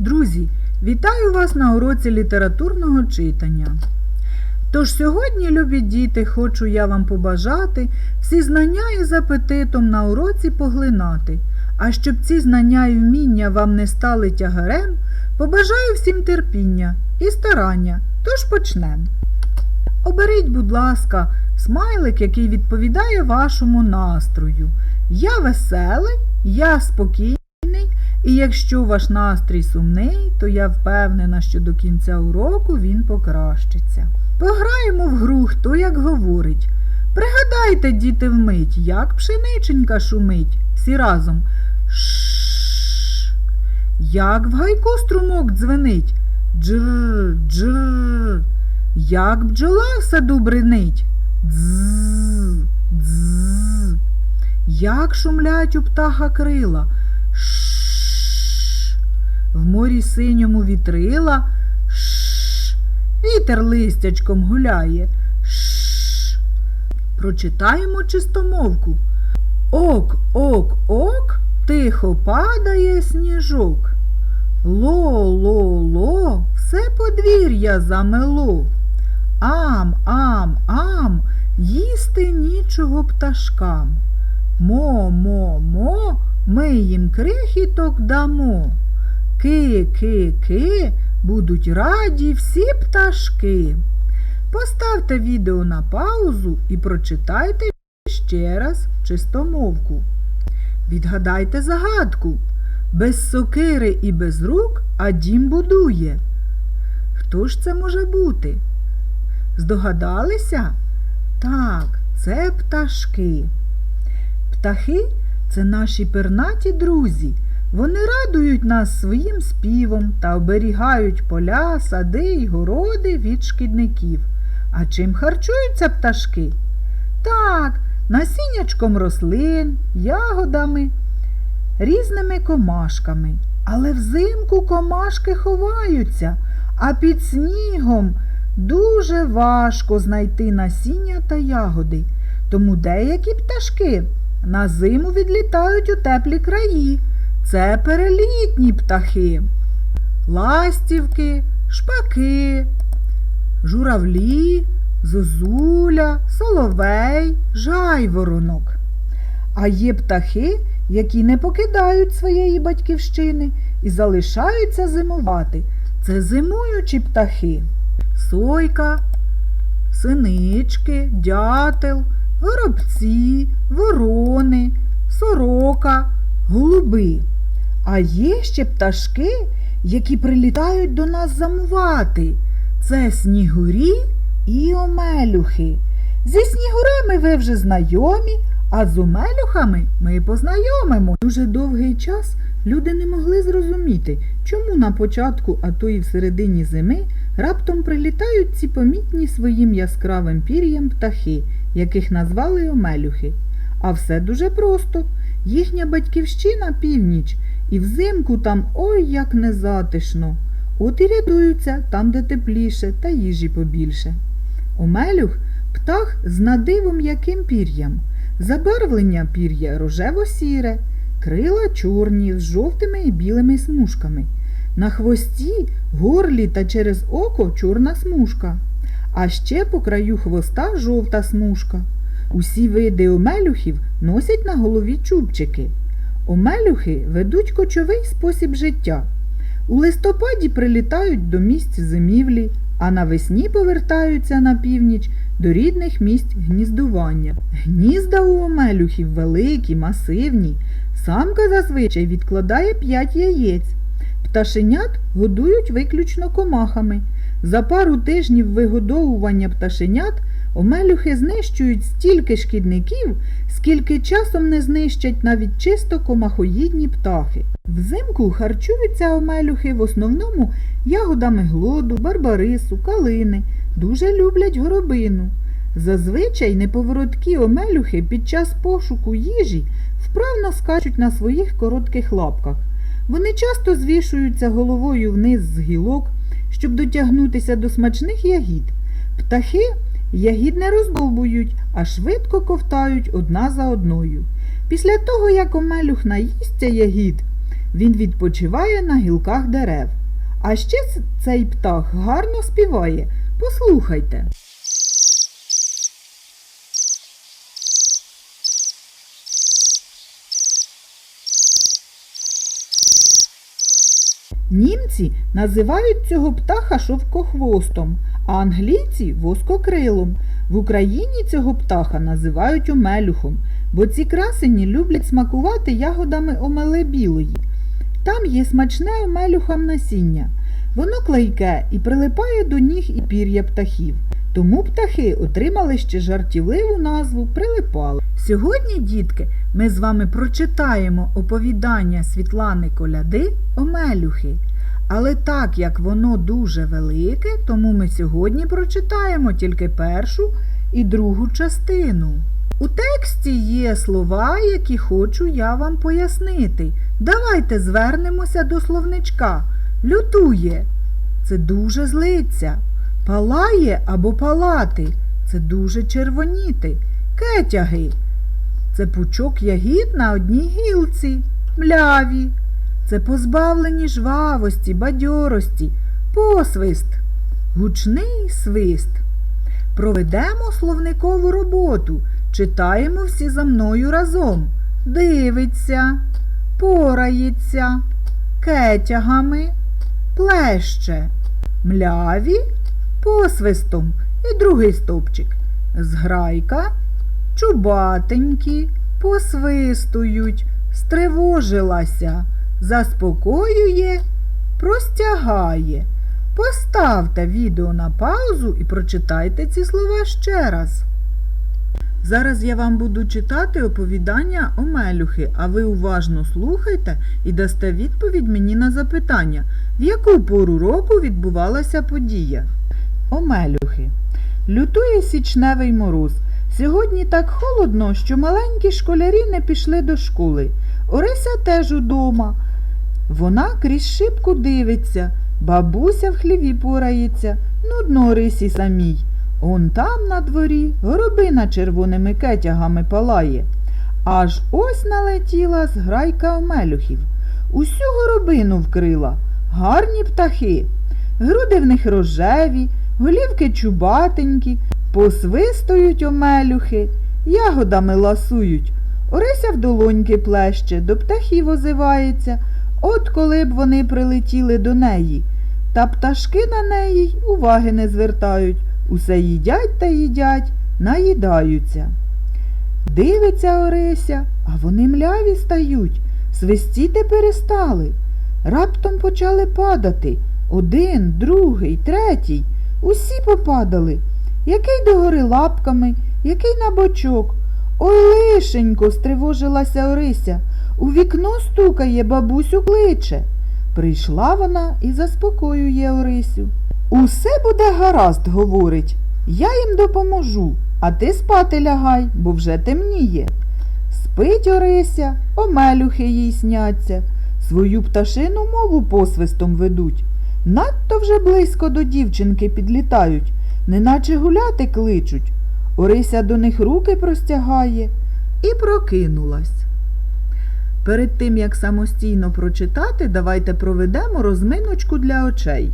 Друзі, вітаю вас на уроці літературного читання. Тож сьогодні, любі діти, хочу я вам побажати всі знання із апетитом на уроці поглинати. А щоб ці знання і вміння вам не стали тягарем, побажаю всім терпіння і старання. Тож почнемо. Оберіть, будь ласка, смайлик, який відповідає вашому настрою. Я веселий, я спокійний. І якщо ваш настрій сумний, то я впевнена, що до кінця уроку він покращиться. Пограємо в гру, хто як говорить. Пригадайте, діти, вмить, як пшениченька шумить. Всі разом. Шш. Як в гайку струмок дзвенить. Джр, джр. Як бджола в саду бринить. Дз, дз. Як шумлять у птаха крила. В морі синьому вітрила. Шш. Вітер листячком гуляє. Шш. Прочитаємо чистомовку. Ок, ок, ок, тихо падає сніжок. Ло, ло, ло, все подвір'я замело. Ам, ам, ам, їсти нічого пташкам. Мо, мо, мо, ми їм крихіток дамо. Ки, ки, ки, будуть раді всі пташки. Поставте відео на паузу і прочитайте ще раз чистомовку. Відгадайте загадку. Без сокири і без рук, а дім будує. Хто ж це може бути? Здогадалися? Так, це пташки. Птахи це наші пернаті друзі. Вони радують нас своїм співом та оберігають поля, сади й городи від шкідників. А чим харчуються пташки? Так, насіннячком рослин, ягодами, різними комашками. Але взимку комашки ховаються, а під снігом дуже важко знайти насіння та ягоди. Тому деякі пташки на зиму відлітають у теплі краї. Це перелітні птахи. Ластівки, шпаки, журавлі, зозуля, соловей, жайворонок. А є птахи, які не покидають своєї батьківщини і залишаються зимувати. Це зимуючі птахи. Сойка, синички, дятел, горобці, ворони, сорока, голуби. А є ще пташки, які прилітають до нас замувати. Це снігурі і омелюхи. Зі снігурами ви вже знайомі, а з омелюхами ми познайомимо. Дуже довгий час люди не могли зрозуміти, чому на початку, а то і в середині зими раптом прилітають ці помітні своїм яскравим пір'ям птахи, яких назвали омелюхи. А все дуже просто. Їхня батьківщина північ, і взимку там ой як незатишно. От і рятуються там, де тепліше та їжі побільше. Омелюх птах з надивом яким пір'ям. Забарвлення пір'я рожево-сіре, крила чорні з жовтими і білими смужками. На хвості, горлі та через око чорна смужка, а ще по краю хвоста жовта смужка. Усі види омелюхів носять на голові чубчики. Омелюхи ведуть кочовий спосіб життя. У листопаді прилітають до місць зимівлі, а навесні повертаються на північ до рідних місць гніздування. Гнізда у омелюхів великі, масивні. Самка зазвичай відкладає 5 яєць. Пташенят годують виключно комахами. За пару тижнів вигодовування пташенят омелюхи знищують стільки шкідників, скільки часом не знищать навіть чисто комахоїдні птахи. Взимку харчуються омелюхи в основному ягодами глоду, барбарису, калини, дуже люблять горобину. Зазвичай неповороткі омелюхи під час пошуку їжі вправно скачуть на своїх коротких лапках. Вони часто звішуються головою вниз з гілок, щоб дотягнутися до смачних ягід. Птахи ягід не роздовбують, а швидко ковтають одна за одною. Після того, як омелюх наїсться ягід, Він відпочиває на гілках дерев. А ще цей птах гарно співає. Послухайте. Німці називають цього птаха шовкохвостом, а англійці воскокрилом. В Україні цього птаха називають омелюхом, бо ці красені люблять смакувати ягодами омели білої. Там є смачне омелюхам насіння. Воно клейке і прилипає до ніг і пір'я птахів. Тому птахи отримали ще жартівливу назву прилипали. Сьогодні, дітки, ми з вами прочитаємо оповідання Світлани Коляди Омелюхи. Але так як воно дуже велике, тому ми сьогодні прочитаємо тільки першу і другу частину. У тексті є слова, які хочу я вам пояснити. Давайте звернемося до словничка. Лютує це дуже злиться. Палає або палати це дуже червоніти. Кетяги це пучок ягід на одній гілці. Мляві це позбавлені жвавості, бадьорості, посвист, гучний свист. Проведемо словникову роботу, читаємо всі за мною разом. Дивиться, порається, кетягами, плеще, мляві, посвистом. І другий стовпчик. Зграйка, чубатенькі, посвистують, стривожилася, заспокоює, простягає. Поставте відео на паузу і прочитайте ці слова ще раз. Зараз я вам буду читати оповідання Омелюхи, а ви уважно слухайте і дасте відповідь мені на запитання, в яку пору року відбувалася подія. Омелюхи. Лютує січневий мороз. Сьогодні так холодно, що маленькі школярі не пішли до школи. Орися теж удома. Вона крізь шибку дивиться, бабуся в хліві порається, нудно Орисі самій. Он там на дворі горобина червоними кетягами палає. Аж ось налетіла зграйка омелюхів. Усю горобину вкрила, гарні птахи. Груди в них рожеві, голівки чубатенькі, посвистують омелюхи, ягодами ласують. Орися в долоньки плеще, до птахів озивається. От коли б вони прилетіли до неї. Та пташки на неї й уваги не звертають. Усе їдять та їдять, наїдаються. Дивиться Орися, а вони мляві стають, свистіти перестали. Раптом почали падати. Один, другий, третій. Усі попадали. Який догори лапками, який на бочок. Ой, лишенько, стривожилася Орися. У вікно стукає, бабусю кличе. Прийшла вона і заспокоює Орисю. Усе буде гаразд, говорить. Я їм допоможу, а ти спати лягай, бо вже темніє. Спить Орися, омелюхи їй сняться, свою пташину мову посвистом ведуть. Надто вже близько до дівчинки підлітають, неначе гуляти кличуть. Орися до них руки простягає і прокинулась. Перед тим, як самостійно прочитати, давайте проведемо розминочку для очей.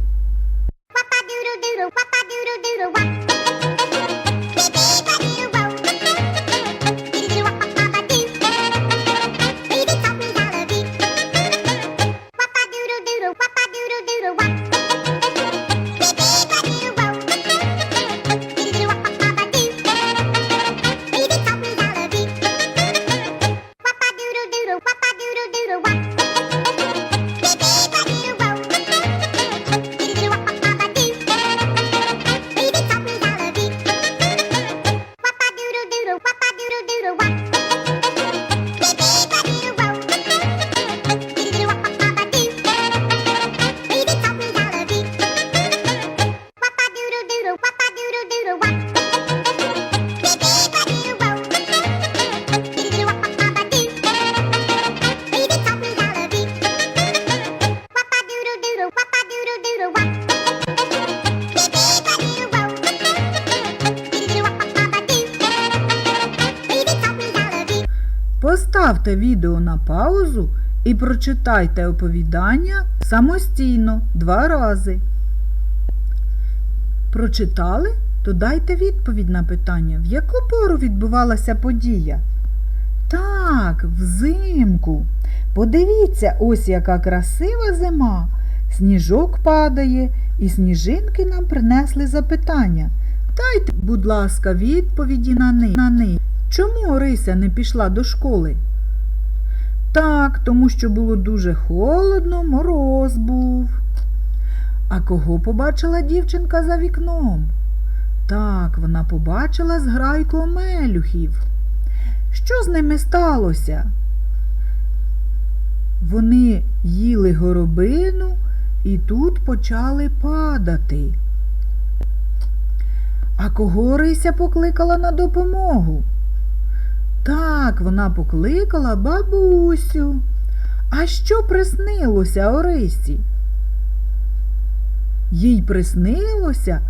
Поставте відео на паузу і прочитайте оповідання самостійно два рази. Прочитали? То дайте відповідь на питання, в яку пору відбувалася подія? Так, взимку. Подивіться, ось яка красива зима. Сніжок падає, і сніжинки нам принесли запитання. Дайте, будь ласка, відповіді на них. Чому Орися не пішла до школи? Так, тому що було дуже холодно, мороз був. А кого побачила дівчинка за вікном? Так, вона побачила зграйку омелюхів. Що з ними сталося? Вони їли горобину і тут почали падати. А кого Орися покликала на допомогу? Так, вона покликала бабусю. А що приснилося Орисі? Їй приснилося,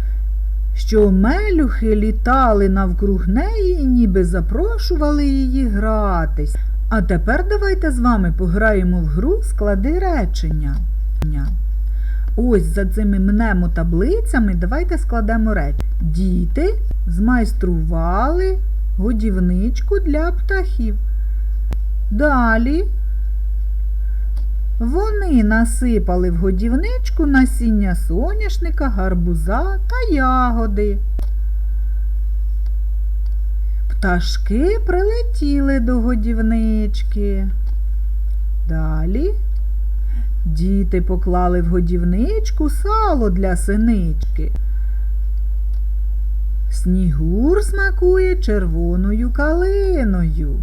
що мелюхи літали навкруг неї і ніби запрошували її гратись. А тепер давайте з вами пограємо в гру склади речення. Ось за цими мнемотаблицями давайте складемо речення. Діти змайстрували годівничку для птахів. Далі вони насипали в годівничку насіння соняшника, гарбуза та ягоди. Пташки прилетіли до годівнички. Далі діти поклали в годівничку сало для синички. Снігур смакує червоною калиною.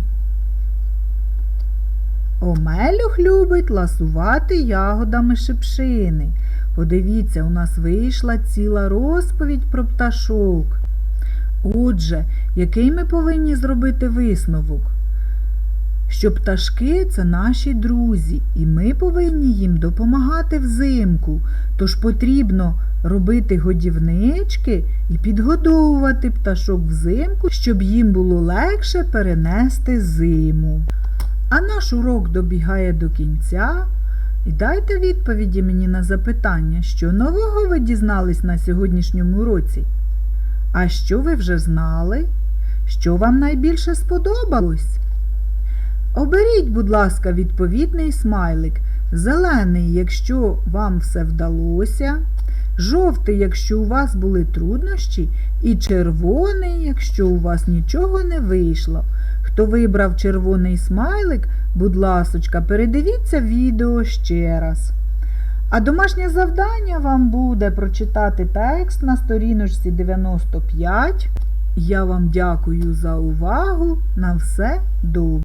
Омелюх любить ласувати ягодами шипшини. Подивіться, у нас вийшла ціла розповідь про пташок. Отже, який ми повинні зробити висновок? Що пташки це наші друзі, і ми повинні їм допомагати взимку. Тож потрібно робити годівнички і підгодовувати пташок взимку, щоб їм було легше перенести зиму. А наш урок добігає до кінця. І дайте відповіді мені на запитання, що нового ви дізнались на сьогоднішньому уроці? А що ви вже знали? Що вам найбільше сподобалось? Оберіть, будь ласка, відповідний смайлик. Зелений, якщо вам все вдалося, жовтий, якщо у вас були труднощі, і червоний, якщо у вас нічого не вийшло. Хто вибрав червоний смайлик, будь ласочка, передивіться відео ще раз. А домашнє завдання вам буде прочитати текст на сторіночці 95. Я вам дякую за увагу. На все добре.